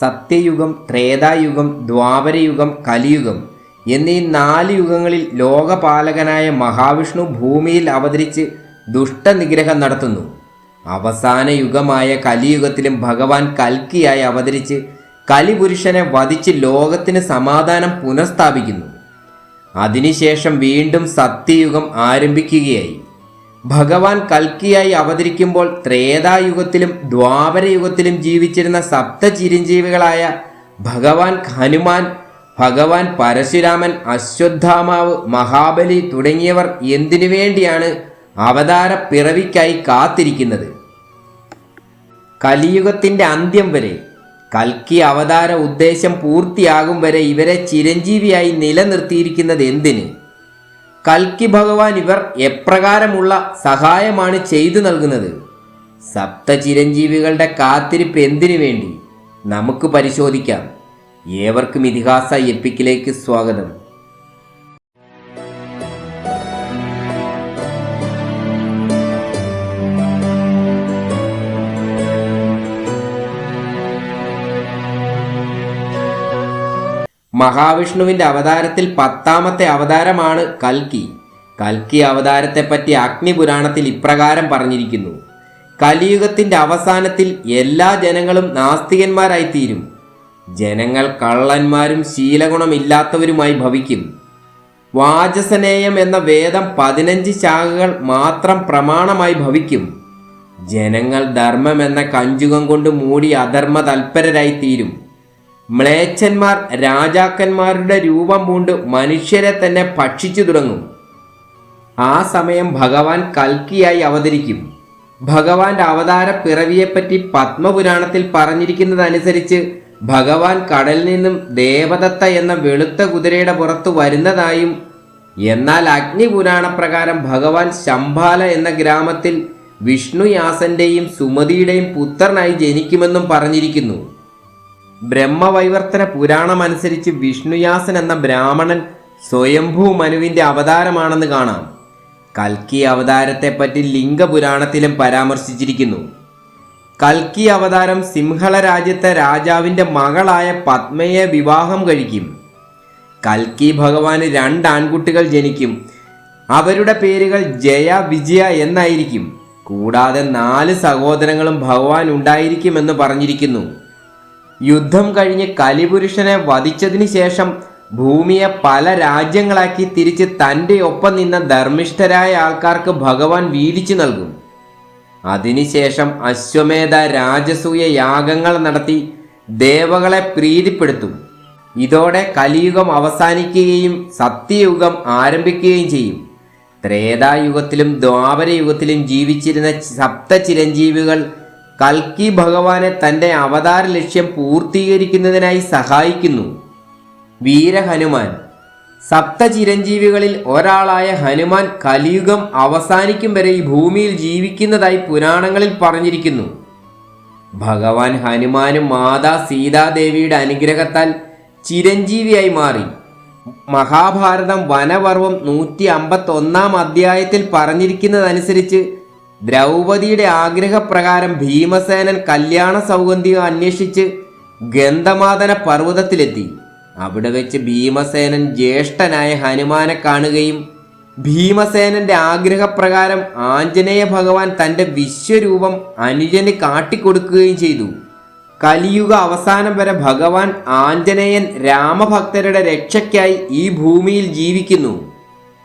സത്യയുഗം ത്രേതായുഗം ദ്വാപരയുഗം കലിയുഗം എന്നീ നാല് യുഗങ്ങളിൽ ലോകപാലകനായ മഹാവിഷ്ണു ഭൂമിയിൽ അവതരിച്ച് ദുഷ്ടനിഗ്രഹം നടത്തുന്നു. അവസാന യുഗമായ കലിയുഗത്തിലും ഭഗവാൻ കൽക്കിയായി അവതരിച്ച് കലിപുരുഷനെ വധിച്ച് ലോകത്തിന് സമാധാനം പുനഃസ്ഥാപിക്കുന്നു. അതിനുശേഷം വീണ്ടും സത്യയുഗം ആരംഭിക്കുകയായി. ഭഗവാൻ കൽക്കിയായി അവതരിക്കുമ്പോൾ ത്രേതായുഗത്തിലും ദ്വാപരയുഗത്തിലും ജീവിച്ചിരുന്ന സപ്ത ചിരഞ്ജീവികളായ ഭഗവാൻ ഹനുമാൻ ഭഗവാൻ പരശുരാമൻ അശ്വത്ഥാമാവ് മഹാബലി തുടങ്ങിയവർ എന്തിനു വേണ്ടിയാണ് അവതാര പിറവിക്കായി കാത്തിരിക്കുന്നത്? കലിയുഗത്തിന്റെ അന്ത്യം വരെ കൽക്കി അവതാര ഉദ്ദേശം പൂർത്തിയാകും വരെ ഇവരെ ചിരഞ്ജീവിയായി നിലനിർത്തിയിരിക്കുന്നത് എന്തിന്? കൽക്കി ഭഗവാൻ ഇവർ എപ്രകാരമുള്ള സഹായമാണ് ചെയ്തു നൽകുന്നത്. സപ്ത ചിരഞ്ജീവികളുടെ കാത്തിരിപ്പ് എന്തിനു വേണ്ടി? നമുക്ക് പരിശോധിക്കാം. ഏവർക്കും ഇതിഹാസ എപ്പിക്കിലേക്ക് സ്വാഗതം. മഹാവിഷ്ണുവിന്റെ അവതാരത്തിൽ പത്താമത്തെ അവതാരമാണ് കൽക്കി. കൽക്കി അവതാരത്തെപ്പറ്റി അഗ്നിപുരാണത്തിൽ ഇപ്രകാരം പറഞ്ഞിരിക്കുന്നു. കലിയുഗത്തിന്റെ അവസാനത്തിൽ എല്ലാ ജനങ്ങളും നാസ്തികന്മാരായിത്തീരും. ജനങ്ങൾ കള്ളന്മാരും ശീലഗുണമില്ലാത്തവരുമായി ഭവിക്കും. വാചസനേയം എന്ന വേദം പതിനഞ്ച് ശാഖകൾ മാത്രം പ്രമാണമായി ഭവിക്കും. ജനങ്ങൾ ധർമ്മം എന്ന കഞ്ചുകം കൊണ്ട് മൂടി അധർമ്മ തൽപരരായിത്തീരും മ്ലേച്ഛന്മാർ രാജാക്കന്മാരുടെ രൂപം പൂണ്ട് മനുഷ്യരെ തന്നെ ഭക്ഷിച്ചു തുടങ്ങും. ആ സമയം ഭഗവാൻ കൽക്കിയായി അവതരിക്കും. ഭഗവാന്റെ അവതാര പിറവിയെപ്പറ്റി പത്മപുരാണത്തിൽ പറഞ്ഞിരിക്കുന്നതനുസരിച്ച് ഭഗവാൻ കടലിൽ നിന്നും ദേവദത്ത എന്ന വെളുത്ത കുതിരയുടെ പുറത്തു വരുന്നതായും എന്നാൽ അഗ്നിപുരാണ പ്രകാരം ഭഗവാൻ ശംഭാല എന്ന ഗ്രാമത്തിൽ വിഷ്ണുയാസന്റെയും സുമതിയുടെയും പുത്രനായി ജനിക്കുമെന്നും പറഞ്ഞിരിക്കുന്നു. ബ്രഹ്മവൈവർത്തന പുരാണമനുസരിച്ച് വിഷ്ണുയാസൻ എന്ന ബ്രാഹ്മണൻ സ്വയംഭൂ മനുവിന്റെ അവതാരമാണെന്ന് കാണാം. കൽക്കി അവതാരത്തെപ്പറ്റി ലിംഗപുരാണത്തിലും പരാമർശിച്ചിരിക്കുന്നു. കൽക്കി അവതാരം സിംഹള രാജ്യത്തെ രാജാവിന്റെ മകളായ പത്മയെ വിവാഹം കഴിക്കും. കൽക്കി ഭഗവാന് രണ്ട് ആൺകുട്ടികൾ ജനിക്കും. അവരുടെ പേരുകൾ ജയ വിജയ എന്നായിരിക്കും. കൂടാതെ നാല് സഹോദരങ്ങളും ഭഗവാൻ ഉണ്ടായിരിക്കുമെന്ന് പറഞ്ഞിരിക്കുന്നു. യുദ്ധം കഴിഞ്ഞ് കലിപുരുഷനെ വധിച്ചതിന് ശേഷം ഭൂമിയെ പല രാജ്യങ്ങളാക്കി തിരിച്ച് തന്റെ ഒപ്പം നിന്ന ധർമ്മിഷ്ഠരായ ആൾക്കാർക്ക് ഭഗവാൻ വീതിച്ചു നൽകും. അതിനുശേഷം അശ്വമേധ രാജസൂയ യാഗങ്ങൾ നടത്തി ദേവകളെ പ്രീതിപ്പെടുത്തും. ഇതോടെ കലിയുഗം അവസാനിക്കുകയും സത്യയുഗം ആരംഭിക്കുകയും ചെയ്യും. ത്രേതായുഗത്തിലും ദ്വാപരയുഗത്തിലും ജീവിച്ചിരുന്ന സപ്ത ചിരഞ്ജീവികൾ കൽക്കി ഭഗവാനെ തന്റെ അവതാര ലക്ഷ്യം പൂർത്തീകരിക്കുന്നതിനായി സഹായിക്കുന്നു. വീരഹനുമാൻ. സപ്ത ചിരഞ്ജീവികളിൽ ഒരാളായ ഹനുമാൻ കലിയുഗം അവസാനിക്കും വരെ ഈ ഭൂമിയിൽ ജീവിക്കുന്നതായി പുരാണങ്ങളിൽ പറഞ്ഞിരിക്കുന്നു. ഭഗവാൻ ഹനുമാനും മാതാ സീതാദേവിയുടെ അനുഗ്രഹത്താൽ ചിരഞ്ജീവിയായി മാറി. മഹാഭാരതം വനപർവം നൂറ്റി അമ്പത്തൊന്നാം അധ്യായത്തിൽ പറഞ്ഞിരിക്കുന്നതനുസരിച്ച് ദ്രൗപദിയുടെ ആഗ്രഹപ്രകാരം ഭീമസേനൻ കല്യാണ സൗഗന്ധികം അന്വേഷിച്ച് ഗന്ധമാതന പർവതത്തിലെത്തി. അവിടെ വെച്ച് ഭീമസേനൻ ജ്യേഷ്ഠനായ ഹനുമാനെ കാണുകയും ഭീമസേനന്റെ ആഗ്രഹപ്രകാരം ആഞ്ജനേയ ഭഗവാൻ തന്റെ വിശ്വരൂപം അനുജന് കാട്ടിക്കൊടുക്കുകയും ചെയ്തു. കലിയുഗ അവസാനം വരെ ഭഗവാൻ ആഞ്ജനേയൻ രാമഭക്തരുടെ രക്ഷയ്ക്കായി ഈ ഭൂമിയിൽ ജീവിക്കുന്നു.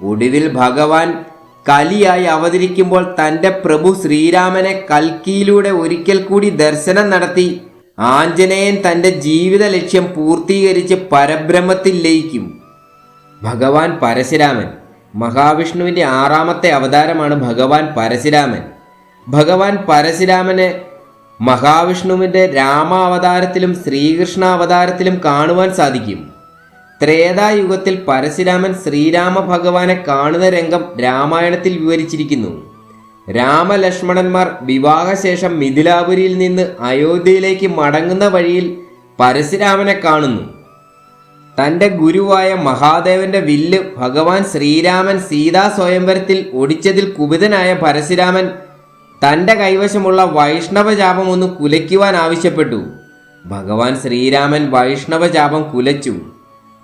ഒടുവിൽ ഭഗവാൻ കലിയായി അവതരിക്കുമ്പോൾ തന്റെ പ്രഭു ശ്രീരാമനെ കൽക്കിയിലൂടെ ഒരിക്കൽ കൂടി ദർശനം നടത്തി. ആഞ്ജനേയൻ തന്റെ ജീവിത ലക്ഷ്യം പൂർത്തീകരിച്ച് പരബ്രഹ്മത്തിൽ ലയിക്കും. ഭഗവാൻ പരശുരാമൻ. മഹാവിഷ്ണുവിന്റെ ആറാമത്തെ അവതാരമാണ് ഭഗവാൻ പരശുരാമൻ. ഭഗവാൻ പരശുരാമനെ മഹാവിഷ്ണുവിന്റെ രാമാവതാരത്തിലും ശ്രീകൃഷ്ണ അവതാരത്തിലും കാണുവാൻ സാധിക്കും. ത്രേതായുഗത്തിൽ പരശുരാമൻ ശ്രീരാമ ഭഗവാനെ കാണുന്ന രംഗം രാമായണത്തിൽ വിവരിച്ചിരിക്കുന്നു. രാമലക്ഷ്മണന്മാർ വിവാഹശേഷം മിഥിലാപുരിയിൽ നിന്ന് അയോധ്യയിലേക്ക് മടങ്ങുന്ന വഴിയിൽ പരശുരാമനെ കാണുന്നു. തന്റെ ഗുരുവായ മഹാദേവന്റെ വില്ല് ഭഗവാൻ ശ്രീരാമൻ സീതാ സ്വയംവരത്തിൽ ഒടിച്ചതിൽ കുപിതനായ പരശുരാമൻ തന്റെ കൈവശമുള്ള വൈഷ്ണവ ജാപം ഒന്ന് കുലയ്ക്കുവാൻ ആവശ്യപ്പെട്ടു. ഭഗവാൻ ശ്രീരാമൻ വൈഷ്ണവചാപം കുലച്ചു.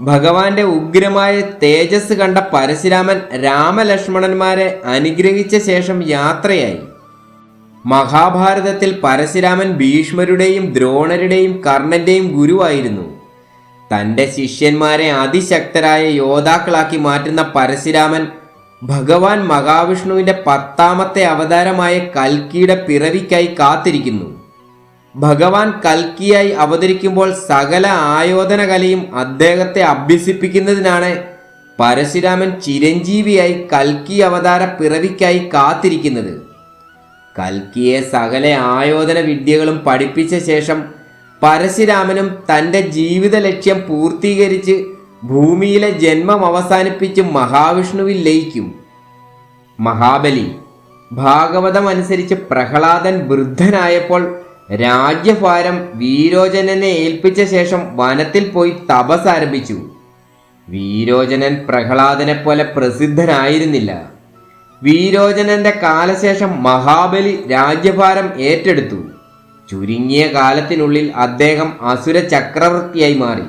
ഭഗവാന്റെ ഉഗ്രമായ തേജസ് കണ്ട പരശുരാമൻ രാമലക്ഷ്മണന്മാരെ അനുഗ്രഹിച്ച ശേഷം യാത്രയായി. മഹാഭാരതത്തിൽ പരശുരാമൻ ഭീഷ്മരുടെയും ദ്രോണരുടെയും കർണന്റെയും ഗുരുവായിരുന്നു. തന്റെ ശിഷ്യന്മാരെ അതിശക്തരായ യോദ്ധാക്കളാക്കി മാറ്റുന്ന പരശുരാമൻ ഭഗവാൻ മഹാവിഷ്ണുവിന്റെ പത്താമത്തെ അവതാരമായ കൽക്കിയുടെ പിറവിക്കായി കാത്തിരിക്കുന്നു. ഭഗവാൻ കൽക്കിയായി അവതരിക്കുമ്പോൾ സകല ആയോധന കലയും അദ്ദേഹത്തെ അഭ്യസിപ്പിക്കുന്നതിനാണ് പരശുരാമൻ ചിരഞ്ജീവിയായി കൽക്കി അവതാര പിറവിക്കായി കാത്തിരിക്കുന്നത്. കൽക്കിയെ സകല ആയോധന വിദ്യകളും പഠിപ്പിച്ച ശേഷം പരശുരാമനും തന്റെ ജീവിത ലക്ഷ്യം പൂർത്തീകരിച്ച് ഭൂമിയിലെ ജന്മം അവസാനിപ്പിച്ച് മഹാവിഷ്ണുവിൽ ലയിക്കും. മഹാബലി. ഭാഗവതം അനുസരിച്ച് പ്രഹ്ലാദൻ വൃദ്ധനായപ്പോൾ രാജ്യഭാരം വീരോചനനെ ഏൽപ്പിച്ച ശേഷം വനത്തിൽ പോയി തപസ് ആരംഭിച്ചു. വീരോചനൻ പ്രഹ്ലാദനെ പോലെ പ്രസിദ്ധനായിരുന്നില്ല. വീരോചനന്റെ കാലശേഷം മഹാബലി രാജ്യഭാരം ഏറ്റെടുത്തു. ചുരുങ്ങിയ കാലത്തിനുള്ളിൽ അദ്ദേഹം അസുര ചക്രവർത്തിയായി മാറി.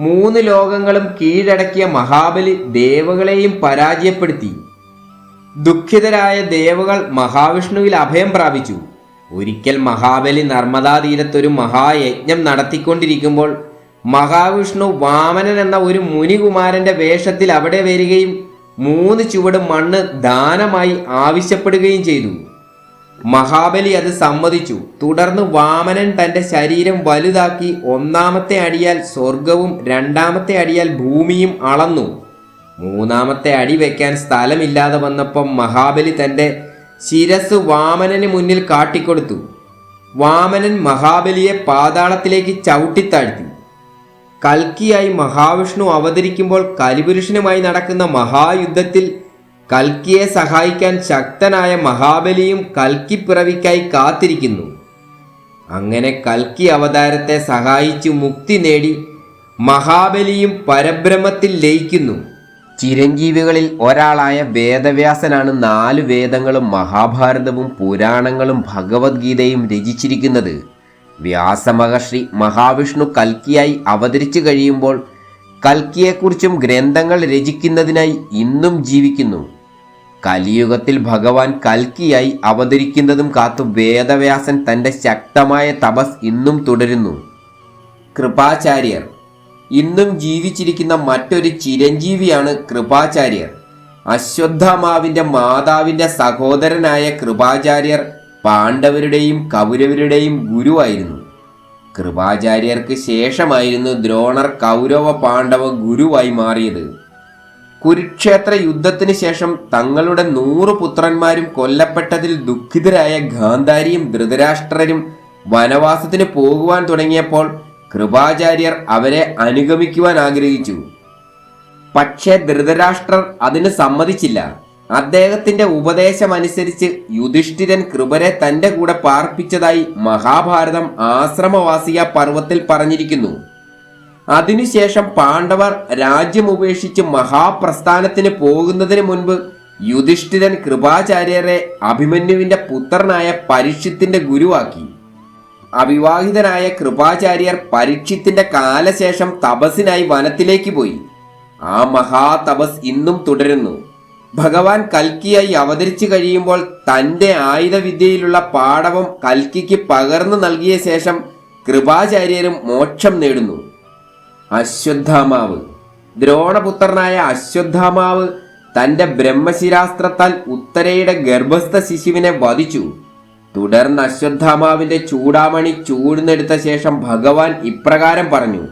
മൂന്ന് ലോകങ്ങളും കീഴടക്കിയ മഹാബലി ദേവകളെയും പരാജയപ്പെടുത്തി. ദുഃഖിതരായ ദേവകൾ മഹാവിഷ്ണുവിൽ അഭയം പ്രാപിച്ചു. ഒരിക്കൽ മഹാബലി നർമ്മദാ തീരത്തൊരു മഹായജ്ഞം നടത്തിക്കൊണ്ടിരിക്കുമ്പോൾ മഹാവിഷ്ണു വാമനൻ എന്ന ഒരു മുനികുമാരന്റെ വേഷത്തിൽ അവിടെ വരികയും മൂന്ന് ചുവട് മണ്ണ് ദാനമായി ആവശ്യപ്പെടുകയും ചെയ്തു. മഹാബലി അത് സമ്മതിച്ചു. തുടർന്ന് വാമനൻ തന്റെ ശരീരം വലുതാക്കി ഒന്നാമത്തെ അടിയാൽ സ്വർഗവും രണ്ടാമത്തെ അടിയാൽ ഭൂമിയും അളന്നു. മൂന്നാമത്തെ അടി വയ്ക്കാൻ സ്ഥലമില്ലാതെ വന്നപ്പം മഹാബലി തന്റെ ശിരസ് വാമനന് മുന്നിൽ കാട്ടിക്കൊടുത്തു. വാമനൻ മഹാബലിയെ പാതാളത്തിലേക്ക് ചവിട്ടിത്താഴ്ത്തി. കൽക്കിയായി മഹാവിഷ്ണു അവതരിക്കുമ്പോൾ കലിപുരുഷനുമായി നടക്കുന്ന മഹായുദ്ധത്തിൽ കൽക്കിയെ സഹായിക്കാൻ ശക്തനായ മഹാബലിയും കൽക്കി പിറവിക്കായി കാത്തിരിക്കുന്നു. അങ്ങനെ കൽക്കി അവതാരത്തെ സഹായിച്ചു മുക്തി നേടി മഹാബലിയും പരബ്രഹ്മത്തിൽ ലയിക്കുന്നു. ചിരഞ്ജീവികളിൽ ഒരാളായ വേദവ്യാസനാണ് നാല് വേദങ്ങളും മഹാഭാരതവും പുരാണങ്ങളും ഭഗവത്ഗീതയും രചിച്ചിരിക്കുന്നത്. വ്യാസമഹർഷി മഹാവിഷ്ണു കൽക്കിയായി അവതരിച്ചു കഴിയുമ്പോൾ കൽക്കിയെക്കുറിച്ചും ഗ്രന്ഥങ്ങൾ രചിക്കുന്നതിനായി ഇന്നും ജീവിക്കുന്നു. കലിയുഗത്തിൽ ഭഗവാൻ കൽക്കിയായി അവതരിക്കുന്നതും കാത്തു വേദവ്യാസൻ തന്റെ ശക്തമായ തപസ് ഇന്നും തുടരുന്നു. കൃപാചാര്യർ ഇന്നും ജീവിച്ചിരിക്കുന്ന മറ്റൊരു ചിരഞ്ജീവിയാണ് കൃപാചാര്യർ. അശ്വത്ഥമാവിന്റെ മാതാവിന്റെ സഹോദരനായ കൃപാചാര്യർ പാണ്ഡവരുടെയും കൗരവരുടെയും ഗുരുവായിരുന്നു. കൃപാചാര്യർക്ക് ശേഷമായിരുന്നു ദ്രോണർ കൗരവ പാണ്ഡവ ഗുരുവായി മാറിയത്. കുരുക്ഷേത്ര യുദ്ധത്തിന് ശേഷം തങ്ങളുടെ നൂറ് പുത്രന്മാരും കൊല്ലപ്പെട്ടതിൽ ദുഃഖിതരായ ഗാന്ധാരിയും ധൃതരാഷ്ട്രരും വനവാസത്തിന് പോകുവാൻ തുടങ്ങിയപ്പോൾ കൃപാചാര്യർ അവരെ അനുഗമിക്കുവാൻ ആഗ്രഹിച്ചു. പക്ഷേ ധൃതരാഷ്ട്രർ അതിന് സമ്മതിച്ചില്ല. അദ്ദേഹത്തിന്റെ ഉപദേശമനുസരിച്ച് യുധിഷ്ഠിരൻ കൃപരെ തന്റെ കൂടെ പാർപ്പിച്ചതായി മഹാഭാരതം ആശ്രമവാസിയ പർവത്തിൽ പറഞ്ഞിരിക്കുന്നു. അതിനുശേഷം പാണ്ഡവർ രാജ്യം ഉപേക്ഷിച്ച് മഹാപ്രസ്ഥാനത്തിന് പോകുന്നതിന് മുൻപ് യുധിഷ്ഠിരൻ കൃപാചാര്യരെ അഭിമന്യുവിന്റെ പുത്രനായ പരിഷ്യത്തിന്റെ ഗുരുവാക്കി. അവിവാഹിതനായ കൃപാചാര്യർ പരീക്ഷത്തിന്റെ കാലശേഷം തപസ്സിനായി വനത്തിലേക്ക് പോയി. ആ മഹാതപസ് ഇന്നും തുടരുന്നു. ഭഗവാൻ കൽക്കിയായി അവതരിച്ചു കഴിയുമ്പോൾ തന്റെ ആയുധവിദ്യയിലുള്ള പാഠവും കൽക്കിക്ക് പകർന്നു നൽകിയ ശേഷം കൃപാചാര്യരും മോക്ഷം നേടുന്നു. അശ്വത്ഥാമാവ്. ദ്രോണപുത്രനായ അശ്വത്ഥാമാവ് തന്റെ ബ്രഹ്മശിരാസ്ത്രത്താൽ ഉത്തരയുടെ ഗർഭസ്ഥ ശിശുവിനെ വധിച്ചു. തുടർന്ന് അശ്വത്ഥാമാവിന്റെ ചൂടാമണി ചൂടുന്നെടുത്ത ശേഷം ഭഗവാൻ ഇപ്രകാരം പറഞ്ഞു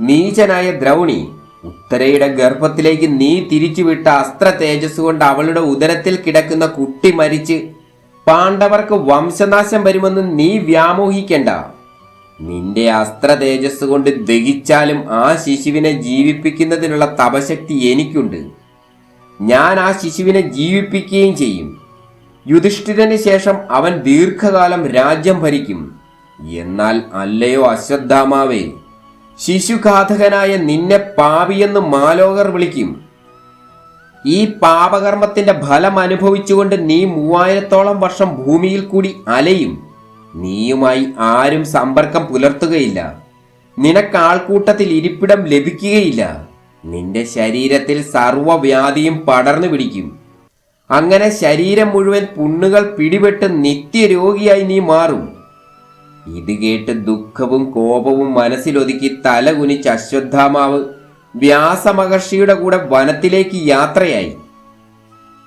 നീചനായ ദ്രൗണി ഉത്തരയുടെ ഗർഭത്തിലേക്ക് നീ തിരിച്ചുവിട്ട അസ്ത്ര തേജസ് കൊണ്ട് അവളുടെ ഉദരത്തിൽ കിടക്കുന്ന കുട്ടി മരിച്ച് പാണ്ഡവർക്ക് വംശനാശം വരുമെന്ന് നീ വ്യാമോഹിക്കണ്ട. നിന്റെ അസ്ത്ര തേജസ് കൊണ്ട് ദഹിച്ചാലും ആ ശിശുവിനെ ജീവിപ്പിക്കുന്നതിനുള്ള തപശക്തി എനിക്കുണ്ട്. ഞാൻ ആ ശിശുവിനെ ജീവിപ്പിക്കുകയും ചെയ്യും. യുധിഷ്ഠിരന് ശേഷം അവൻ ദീർഘകാലം രാജ്യം ഭരിക്കും. എന്നാൽ അല്ലയോ അശ്വത്ഥാമാവേ ശിശുഘാതകനായ നിന്നെ പാപിയെന്ന് മാലോകർ വിളിക്കും. ഈ പാപകർമ്മത്തിന്റെ ഫലം അനുഭവിച്ചുകൊണ്ട് നീ മൂവായിരത്തോളം വർഷം ഭൂമിയിൽ കൂടി അലയും. നീയുമായി ആരും സമ്പർക്കം പുലർത്തുകയില്ല. നിനക്ക് ആൾക്കൂട്ടത്തിൽ ഇരിപ്പിടം ലഭിക്കുകയില്ല. നിന്റെ ശരീരത്തിൽ സർവവ്യാധിയും പടർന്നു പിടിക്കും. അങ്ങനെ ശരീരം മുഴുവൻ പുണ്ണുകൾ പിടിപെട്ട് നിത്യരോഗിയായി നീ മാറും. ഇത് കേട്ട് ദുഃഖവും കോപവും മനസ്സിലൊതുക്കി തല കുനിച്ച് അശ്വത്ഥാമാവ് വ്യാസമഹർഷിയുടെ കൂടെ വനത്തിലേക്ക് യാത്രയായി.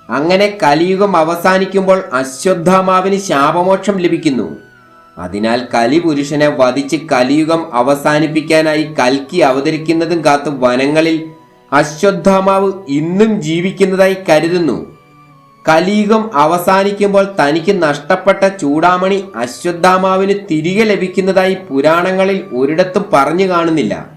അങ്ങനെ കലിയുഗം അവസാനിക്കുമ്പോൾ അശ്വത്ഥാമാവിന് ശാപമോക്ഷം ലഭിക്കുന്നു. അതിനാൽ കലിപുരുഷനെ വധിച്ച് കലിയുഗം അവസാനിപ്പിക്കാനായി കൽക്കി അവതരിക്കുന്നതും കാത്തു വനങ്ങളിൽ അശ്വത്ഥാമാവ് ഇന്നും ജീവിക്കുന്നതായി കരുതുന്നു. കലിയുഗം അവസാനിക്കുമ്പോൾ തനിക്ക് നഷ്ടപ്പെട്ട ചൂടാമണി അശ്വത്ഥാമാവിന് തിരികെ ലഭിക്കുന്നതായി പുരാണങ്ങളിൽ ഒരിടത്തും പറഞ്ഞു കാണുന്നില്ല.